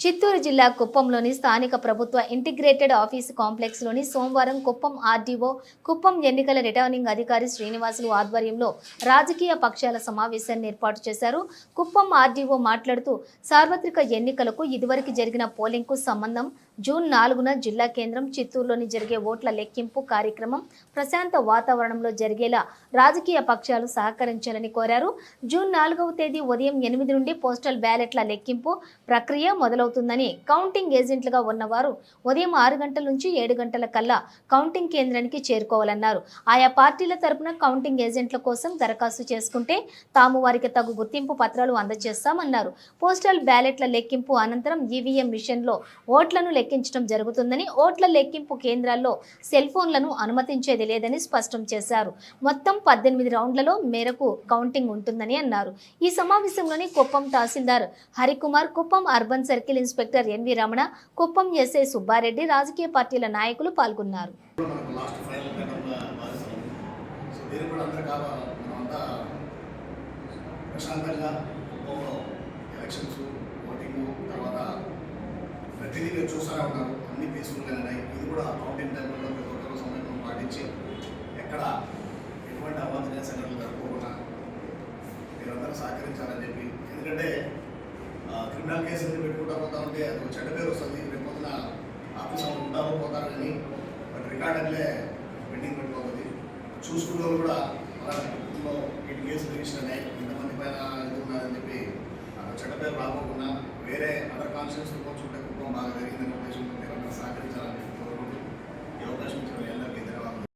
చిత్తూరు జిల్లా కుప్పంలోని స్థానిక ప్రభుత్వ ఇంటిగ్రేటెడ్ ఆఫీసు కాంప్లెక్స్లోని సోమవారం కుప్పం ఆర్డీఓ కుప్పం ఎన్నికల రిటర్నింగ్ అధికారి శ్రీనివాసులు ఆధ్వర్యంలో రాజకీయ పక్షాల సమావేశాన్ని ఏర్పాటు చేశారు. కుప్పం ఆర్డీఓ మాట్లాడుతూ సార్వత్రిక ఎన్నికలకు ఇదివరకు జరిగిన పోలింగ్కు సంబంధం జూన్ నాలుగున జిల్లా కేంద్రం చిత్తూరులోని జరిగే ఓట్ల లెక్కింపు కార్యక్రమం ప్రశాంత వాతావరణంలో జరిగేలా రాజకీయ పక్షాలు సహకరించాలని కోరారు. జూన్ నాలుగవ తేదీ ఉదయం ఎనిమిది నుండి పోస్టల్ బ్యాలెట్ల లెక్కింపు ప్రక్రియ మొదలవు మొదలవుతుందని కౌంటింగ్ ఏజెంట్లుగా ఉన్నవారు ఉదయం ఆరు గంటల నుంచి ఏడు గంటల కల్లా కౌంటింగ్ కేంద్రానికి చేరుకోవాలన్నారు. ఆయా పార్టీల తరపున కౌంటింగ్ ఏజెంట్ల కోసం దరఖాస్తు చేసుకుంటే తాము వారికి తగు గుర్తింపు పత్రాలు అందజేస్తామన్నారు. పోస్టల్ బ్యాలెట్ల లెక్కింపు అనంతరం ఈవీఎం మిషన్లో ఓట్లను లెక్కించడం జరుగుతుందని ఓట్ల లెక్కింపు కేంద్రాల్లో సెల్ ఫోన్లను అనుమతించేది లేదని స్పష్టం చేశారు. మొత్తం పద్దెనిమిది రౌండ్లలో మేరకు కౌంటింగ్ ఉంటుందని అన్నారు. ఈ సమావేశంలోని Kuppam tahsildar Harikumar Kuppam urban circle inspector NV Ramana Kuppam SI Subbareddy రాజకీయ పార్టీల నాయకులు పాల్గొన్నారు. ప్రశాంతంగా ఎలక్షన్స్ ఓటింగ్ తర్వాత ప్రతిదీ మీరు చూస్తూనే ఉన్నారు అన్ని పీస్ఫుల్గా ఉన్నాయి ఇది కూడా కౌంటింగ్ టైంలో ప్రతి ఒక్కరు పాటించి ఎక్కడ ఎటువంటి అవాంఛనీయ సంఘటనలు జరగకుండా మీరందరూ సహకరించాలని చెప్పి ఎందుకంటే క్రిమినల్ కేసులు పెట్టుకుంటా పోతా ఉంటే అది చెడ్డ పేరు వస్తుంది. రేపు పొద్దున ఆఫీస్ వాళ్ళు ఉంటారో పోతారు కానీ బట్ రికార్డ్ అంటే పెండింగ్ పెట్టుకోవాలి. చూసుకున్న వాళ్ళు కూడా మన కుటుంబంలో ఇటు కేసులు రిజిస్టర్ అయినాయి ఇంతమంది పైన ఇది ఉన్నదని చెప్పి చెడ్డ పేరు రాకుండా వేరే అదర్ కాన్షియన్స్ కూర్చుంటే కుటుంబం బాగా జరిగిందనే ఉద్దేశంతో మీరందరూ సహకరించాలని